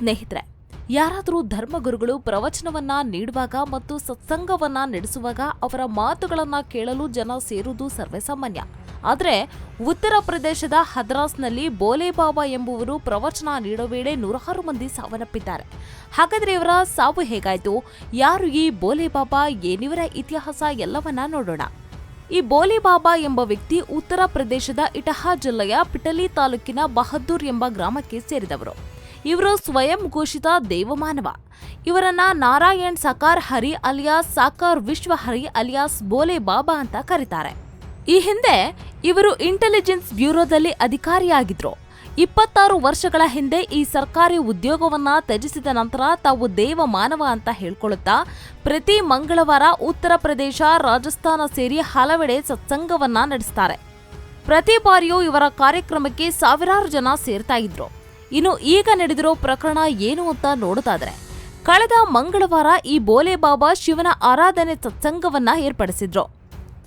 ಸ್ನೇಹಿತರೆ, ಯಾರಾದರೂ ಧರ್ಮಗುರುಗಳು ಪ್ರವಚನವನ್ನ ನೀಡುವಾಗ ಮತ್ತು ಸತ್ಸಂಗವನ್ನ ನಡೆಸುವಾಗ ಅವರ ಮಾತುಗಳನ್ನ ಕೇಳಲು ಜನ ಸೇರುವುದು ಸರ್ವೇಸಾಮಾನ್ಯ. ಆದರೆ, ಉತ್ತರ ಪ್ರದೇಶದ ಹದ್ರಾಸ್ನಲ್ಲಿ ಬೋಲೆಬಾಬಾ ಎಂಬುವರು ಪ್ರವಚನ ನೀಡೋ ವೇಳೆ ನೂರಾರು ಮಂದಿ ಸಾವನ್ನಪ್ಪಿದ್ದಾರೆ. ಹಾಗಾದರೆ ಇವರ ಸಾವು ಹೇಗಾಯಿತು? ಯಾರು ಈ ಬೋಲೆಬಾಬಾ ಏನಿವರ ಇತಿಹಾಸ? ಎಲ್ಲವನ್ನ ನೋಡೋಣ. ಈ ಬೋಲೆಬಾಬಾ ಎಂಬ ವ್ಯಕ್ತಿ ಉತ್ತರ ಪ್ರದೇಶದ ಇಟಹಾ ಜಿಲ್ಲೆಯ ಪಿಟಲಿ ತಾಲೂಕಿನ ಬಹದ್ದೂರ್ ಎಂಬ ಗ್ರಾಮಕ್ಕೆ ಸೇರಿದವರು. ಇವರು ಸ್ವಯಂ ಘೋಷಿತ ದೇವಮಾನವ. ಇವರನ್ನ ನಾರಾಯಣ್ ಸಕಾರ್ ಹರಿ ಅಲಿಯಾಸ್ ಸಾಕಾರ್ ವಿಶ್ವ ಹರಿ ಅಲಿಯಾಸ್ ಬೋಲೆ ಬಾಬಾ ಅಂತ ಕರೀತಾರೆ. ಈ ಹಿಂದೆ ಇವರು ಇಂಟೆಲಿಜೆನ್ಸ್ ಬ್ಯೂರೋದಲ್ಲಿ ಅಧಿಕಾರಿಯಾಗಿದ್ರು. ಇಪ್ಪತ್ತಾರು ವರ್ಷಗಳ ಹಿಂದೆ ಈ ಸರ್ಕಾರಿ ಉದ್ಯೋಗವನ್ನ ತ್ಯಜಿಸಿದ ನಂತರ ತಾವು ದೇವ ಮಾನವ ಅಂತ ಹೇಳ್ಕೊಳ್ಳುತ್ತಾ ಪ್ರತಿ ಮಂಗಳವಾರ ಉತ್ತರ ಪ್ರದೇಶ, ರಾಜಸ್ಥಾನ ಸೇರಿ ಹಲವೆಡೆ ಸತ್ಸಂಗವನ್ನ ನಡೆಸ್ತಾರೆ. ಪ್ರತಿ ಬಾರಿಯೂ ಇವರ ಕಾರ್ಯಕ್ರಮಕ್ಕೆ ಸಾವಿರಾರು ಜನ ಸೇರ್ತಾ ಇದ್ರು. ಇನ್ನು ಈಗ ನಡೆದಿರೋ ಪ್ರಕರಣ ಏನು ಅಂತ ನೋಡೋದಾದ್ರೆ ಕಳೆದ ಮಂಗಳವಾರ ಈ ಬೋಲೆ ಬಾಬಾ ಶಿವನ ಆರಾಧನೆ ಸತ್ಸಂಗವನ್ನ ಏರ್ಪಡಿಸಿದ್ರು.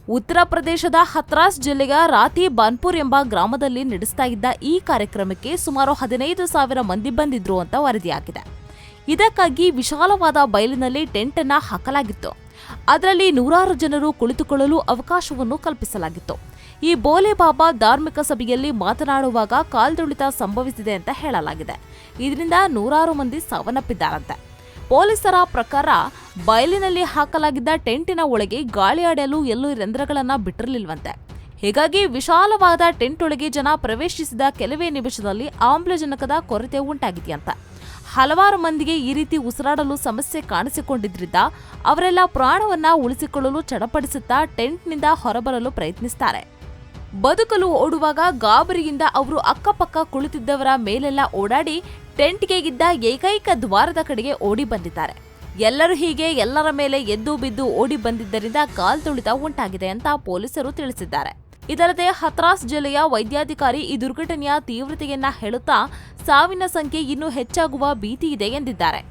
ಉತ್ತರ ಪ್ರದೇಶದ ಹತ್ರಾಸ್ ಜಿಲ್ಲೆಯ ರಾತಿ ಬಾನ್ಪುರ್ ಎಂಬ ಗ್ರಾಮದಲ್ಲಿ ನಡೆಸ್ತಾ ಇದ್ದ ಈ ಕಾರ್ಯಕ್ರಮಕ್ಕೆ ಸುಮಾರು ಹದಿನೈದು ಸಾವಿರ ಮಂದಿ ಬಂದಿದ್ರು ಅಂತ ವರದಿಯಾಗಿದೆ. ಇದಕ್ಕಾಗಿ ವಿಶಾಲವಾದ ಬಯಲಿನಲ್ಲಿ ಟೆಂಟ್ ಅನ್ನ ಹಾಕಲಾಗಿತ್ತು. ಅದರಲ್ಲಿ ನೂರಾರು ಜನರು ಕುಳಿತುಕೊಳ್ಳಲು ಅವಕಾಶವನ್ನು ಕಲ್ಪಿಸಲಾಗಿತ್ತು. ಈ ಬೋಲೆ ಬಾಬಾ ಧಾರ್ಮಿಕ ಸಭೆಯಲ್ಲಿ ಮಾತನಾಡುವಾಗ ಕಾಲ್ದುಳಿತ ಸಂಭವಿಸಿದೆ ಅಂತ ಹೇಳಲಾಗಿದೆ. ಇದರಿಂದ ನೂರಾರು ಮಂದಿ ಸಾವನ್ನಪ್ಪಿದ್ದಾರಂತೆ. ಪೊಲೀಸರ ಪ್ರಕಾರ ಬಯಲಿನಲ್ಲಿ ಹಾಕಲಾಗಿದ್ದ ಟೆಂಟಿನ ಒಳಗೆ ಗಾಳಿ ಆಡಲು ಎಲ್ಲೂ ರಂಧ್ರಗಳನ್ನು ಬಿಟ್ಟಿರಲಿಲ್ವಂತೆ. ಹೀಗಾಗಿ ವಿಶಾಲವಾದ ಟೆಂಟ್ ಒಳಗೆ ಜನ ಪ್ರವೇಶಿಸಿದ ಕೆಲವೇ ನಿಮಿಷದಲ್ಲಿ ಆಮ್ಲಜನಕದ ಕೊರತೆ ಉಂಟಾಗಿದೆಯಂತ. ಹಲವಾರು ಮಂದಿಗೆ ಈ ರೀತಿ ಉಸಿರಾಡಲು ಸಮಸ್ಯೆ ಕಾಣಿಸಿಕೊಂಡಿದ್ರಿಂದ ಅವರೆಲ್ಲ ಪ್ರಾಣವನ್ನ ಉಳಿಸಿಕೊಳ್ಳಲು ಚಡಪಡಿಸುತ್ತಾ ಟೆಂಟ್ನಿಂದ ಹೊರಬರಲು ಪ್ರಯತ್ನಿಸ್ತಾರೆ. ಬದುಕಲು ಓಡುವಾಗ ಗಾಬರಿಯಿಂದ ಅವರು ಅಕ್ಕಪಕ್ಕ ಕುಳಿತಿದ್ದವರ ಮೇಲೆಲ್ಲ ಓಡಾಡಿ ಟೆಂಟ್ಗೆ ಇದ್ದ ಏಕೈಕ ದ್ವಾರದ ಕಡೆಗೆ ಓಡಿ ಬಂದಿದ್ದಾರೆ. ಎಲ್ಲರೂ ಹೀಗೆ ಎಲ್ಲರ ಮೇಲೆ ಎದ್ದು ಬಿದ್ದು ಓಡಿ ಬಂದಿದ್ದರಿಂದ ಕಾಲ್ತುಳಿತ ಉಂಟಾಗಿದೆ ಅಂತ ಪೊಲೀಸರು ತಿಳಿಸಿದ್ದಾರೆ. ಇದಲ್ಲದೆ ಹತ್ರಾಸ್ ಜಿಲ್ಲೆಯ ವೈದ್ಯಾಧಿಕಾರಿ ಈ ದುರ್ಘಟನೆಯ ತೀವ್ರತೆಯನ್ನ ಹೇಳುತ್ತಾ ಸಾವಿನ ಸಂಖ್ಯೆ ಇನ್ನೂ ಹೆಚ್ಚಾಗುವ ಭೀತಿ ಇದೆ ಎಂದಿದ್ದಾರೆ.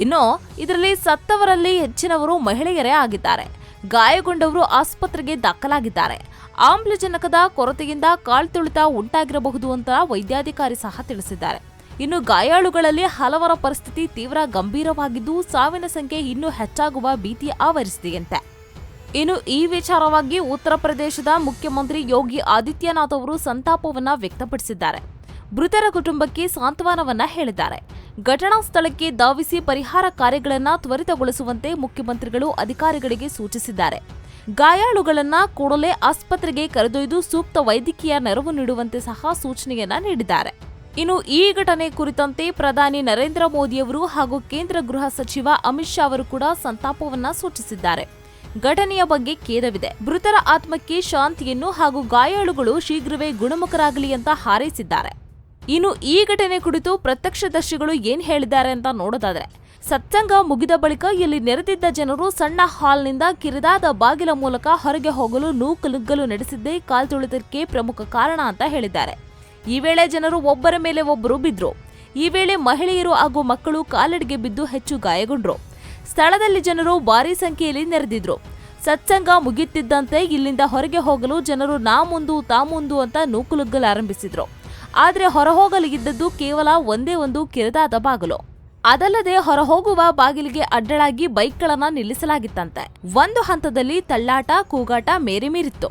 ಇನ್ನು ಇದರಲ್ಲಿ ಸತ್ತವರಲ್ಲಿ ಹೆಚ್ಚಿನವರು ಮಹಿಳೆಯರೇ ಆಗಿದ್ದಾರೆ. ಗಾಯಗೊಂಡವರು ಆಸ್ಪತ್ರೆಗೆ ದಾಖಲಾಗಿದ್ದಾರೆ. ಆಮ್ಲಜನಕದ ಕೊರತೆಯಿಂದ ಕಾಲ್ತುಳಿತ ಉಂಟಾಗಿರಬಹುದು ಅಂತ ವೈದ್ಯಾಧಿಕಾರಿ ಸಹ ತಿಳಿಸಿದ್ದಾರೆ. ಇನ್ನು ಗಾಯಾಳುಗಳಲ್ಲಿ ಹಲವರ ಪರಿಸ್ಥಿತಿ ತೀವ್ರ ಗಂಭೀರವಾಗಿದ್ದು ಸಾವಿನ ಸಂಖ್ಯೆ ಇನ್ನೂ ಹೆಚ್ಚಾಗುವ ಭೀತಿ ಆವರಿಸಿದೆಯಂತೆ. ಇನ್ನು ಈ ವಿಚಾರವಾಗಿ ಉತ್ತರ ಪ್ರದೇಶದ ಮುಖ್ಯಮಂತ್ರಿ ಯೋಗಿ ಆದಿತ್ಯನಾಥ್ ಅವರು ಸಂತಾಪವನ್ನ ವ್ಯಕ್ತಪಡಿಸಿದ್ದಾರೆ. ಮೃತರ ಕುಟುಂಬಕ್ಕೆ ಸಾಂತ್ವನವನ್ನ ಹೇಳಿದ್ದಾರೆ. ಘಟನಾ ಸ್ಥಳಕ್ಕೆ ಧಾವಿಸಿ ಪರಿಹಾರ ಕಾರ್ಯಗಳನ್ನು ತ್ವರಿತಗೊಳಿಸುವಂತೆ ಮುಖ್ಯಮಂತ್ರಿಗಳು ಅಧಿಕಾರಿಗಳಿಗೆ ಸೂಚಿಸಿದ್ದಾರೆ. ಗಾಯಾಳುಗಳನ್ನ ಕೂಡಲೇ ಆಸ್ಪತ್ರೆಗೆ ಕರೆದೊಯ್ದು ಸೂಕ್ತ ವೈದ್ಯಕೀಯ ನೆರವು ನೀಡುವಂತೆ ಸಹ ಸೂಚನೆಯನ್ನ ನೀಡಿದ್ದಾರೆ. ಇನ್ನು ಈ ಘಟನೆ ಕುರಿತಂತೆ ಪ್ರಧಾನಿ ನರೇಂದ್ರ ಮೋದಿಯವರು ಹಾಗೂ ಕೇಂದ್ರ ಗೃಹ ಸಚಿವ ಅಮಿತ್ ಶಾ ಅವರು ಕೂಡ ಸಂತಾಪವನ್ನ ಸೂಚಿಸಿದ್ದಾರೆ. ಘಟನೆಯ ಬಗ್ಗೆ ಖೇದವಿದೆ. ಮೃತರ ಆತ್ಮಕ್ಕೆ ಶಾಂತಿಯನ್ನು ಹಾಗೂ ಗಾಯಾಳುಗಳು ಶೀಘ್ರವೇ ಗುಣಮುಖರಾಗಲಿ ಅಂತ ಹಾರೈಸಿದ್ದಾರೆ. ಇನ್ನು ಈ ಘಟನೆ ಕುರಿತು ಪ್ರತ್ಯಕ್ಷದರ್ಶಿಗಳು ಏನ್ ಹೇಳಿದ್ದಾರೆ ಅಂತ ನೋಡೋದಾದ್ರೆ, ಸತ್ಸಂಗ ಮುಗಿದ ಬಳಿಕ ಇಲ್ಲಿ ನೆರೆದಿದ್ದ ಜನರು ಸಣ್ಣ ಹಾಲ್ನಿಂದ ಕಿರಿದಾದ ಬಾಗಿಲ ಮೂಲಕ ಹೊರಗೆ ಹೋಗಲು ನೂಕುನುಗ್ಗಲು ನಡೆಸಿದ್ದೇ ಕಾಲ್ತುಳಿತಕ್ಕೆ ಪ್ರಮುಖ ಕಾರಣ ಅಂತ ಹೇಳಿದ್ದಾರೆ. ಈ ವೇಳೆ ಜನರು ಒಬ್ಬರ ಮೇಲೆ ಒಬ್ಬರು ಬಿದ್ರು. ಈ ವೇಳೆ ಮಹಿಳೆಯರು ಹಾಗೂ ಮಕ್ಕಳು ಕಾಲಡಿಗೆ ಬಿದ್ದು ಹೆಚ್ಚು ಗಾಯಗೊಂಡ್ರು. ಸ್ಥಳದಲ್ಲಿ ಜನರು ಭಾರೀ ಸಂಖ್ಯೆಯಲ್ಲಿ ನೆರೆದಿದ್ರು. ಸತ್ಸಂಗ ಮುಗಿಯುತ್ತಿದ್ದಂತೆ ಇಲ್ಲಿಂದ ಹೊರಗೆ ಹೋಗಲು ಜನರು ನಾ ಮುಂದು, ತಾ ಮುಂದು ಅಂತ ನೂಕುನುಗ್ಗಲಾರಂಭಿಸಿದ್ರು ಆದರೆ ಹೊರಹೋಗಲು ಇದ್ದದ್ದು ಕೇವಲ ಒಂದೇ ಒಂದು ಕಿರಿದಾದ ಬಾಗಿಲು. ಅದಲ್ಲದೆ ಹೊರಹೋಗುವ ಬಾಗಿಲಿಗೆ ಅಡ್ಡಲಾಗಿ ಬೈಕ್ಗಳನ್ನ ನಿಲ್ಲಿಸಲಾಗಿತ್ತಂತೆ. ಒಂದು ಹಂತದಲ್ಲಿ ತಳ್ಳಾಟ, ಕೂಗಾಟ ಮೇರೆ ಮೀರಿತ್ತು.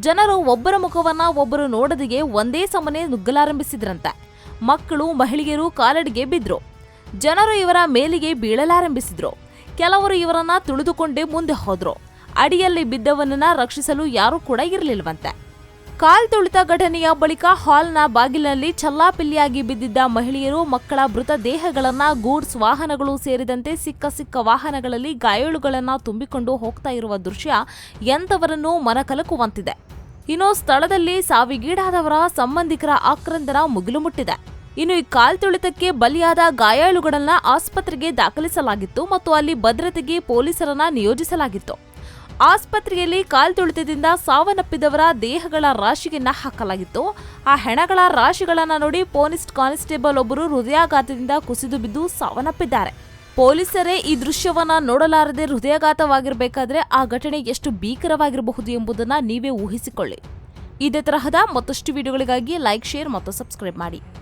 ಜನರು ಒಬ್ಬರ ಮುಖವನ್ನ ಒಬ್ಬರು ನೋಡದಿಗೆ ಒಂದೇ ಸಮನೆ ನುಗ್ಗಲಾರಂಭಿಸಿದ್ರಂತೆ. ಮಕ್ಕಳು, ಮಹಿಳೆಯರು ಕಾಲಡಿಗೆ ಬಿದ್ರು. ಜನರು ಇವರ ಮೇಲಿಗೆ ಬೀಳಲಾರಂಭಿಸಿದ್ರು. ಕೆಲವರು ಇವರನ್ನ ತುಳಿದುಕೊಂಡೇ ಮುಂದೆ ಹೋದ್ರು. ಅಡಿಯಲ್ಲಿ ಬಿದ್ದವನನ್ನ ರಕ್ಷಿಸಲು ಯಾರೂ ಕೂಡ ಇರಲಿಲ್ಲವಂತೆ ಕಾಲ್ ತುಳಿತ ಘಟನೆಯ ಬಳಿಕ ಹಾಲ್ನ ಬಾಗಿಲಿನಲ್ಲಿ ಚಲ್ಲಾಪಿಲ್ಲಿಯಾಗಿ ಬಿದ್ದಿದ್ದ ಮಹಿಳೆಯರು ಮಕ್ಕಳ ಮೃತ ದೇಹಗಳನ್ನ, ಗೂಡ್ಸ್ ವಾಹನಗಳು ಸೇರಿದಂತೆ ಸಿಕ್ಕ ಸಿಕ್ಕ ವಾಹನಗಳಲ್ಲಿ ಗಾಯಾಳುಗಳನ್ನು ತುಂಬಿಕೊಂಡು ಹೋಗ್ತಾ ಇರುವ ದೃಶ್ಯ ಎಂಥವರನ್ನೂ ಮನಕಲಕುವಂತಿದೆ. ಇನ್ನು ಸ್ಥಳದಲ್ಲಿ ಸಾವಿಗೀಡಾದವರ ಸಂಬಂಧಿಕರ ಆಕ್ರಂದನ ಮುಗಿಲು ಮುಟ್ಟಿದೆ. ಇನ್ನು ಈ ಕಾಲ್ತುಳಿತಕ್ಕೆ ಬಲಿಯಾದ ಗಾಯಾಳುಗಳನ್ನ ಆಸ್ಪತ್ರೆಗೆ ದಾಖಲಿಸಲಾಗಿತ್ತು ಮತ್ತು ಅಲ್ಲಿ ಭದ್ರತೆಗೆ ಪೊಲೀಸರನ್ನ ನಿಯೋಜಿಸಲಾಗಿತ್ತು. ಆಸ್ಪತ್ರೆಯಲ್ಲಿ ಕಾಲ್ತುಳಿತದಿಂದ ಸಾವನ್ನಪ್ಪಿದವರ ದೇಹಗಳ ರಾಶಿಯನ್ನ ಹಾಕಲಾಗಿತ್ತು. ಆ ಹೆಣಗಳ ರಾಶಿಗಳನ್ನ ನೋಡಿ ಪೊಲೀಸ್ ಕಾನ್ಸ್ಟೇಬಲ್ ಒಬ್ಬರು ಹೃದಯಾಘಾತದಿಂದ ಕುಸಿದು ಬಿದ್ದು ಸಾವನ್ನಪ್ಪಿದ್ದಾರೆ. ಪೊಲೀಸರೇ ಈ ದೃಶ್ಯವನ್ನ ನೋಡಲಾರದೆ ಹೃದಯಾಘಾತವಾಗಿರಬೇಕಾದ್ರೆ ಆ ಘಟನೆ ಎಷ್ಟು ಭೀಕರವಾಗಿರಬಹುದು ಎಂಬುದನ್ನು ನೀವೇ ಊಹಿಸಿಕೊಳ್ಳಿ. ಇದೇ ತರಹದ ಮತ್ತಷ್ಟು ವಿಡಿಯೋಗಳಿಗಾಗಿ ಲೈಕ್, ಶೇರ್ ಮತ್ತು ಸಬ್ಸ್ಕ್ರೈಬ್ ಮಾಡಿ.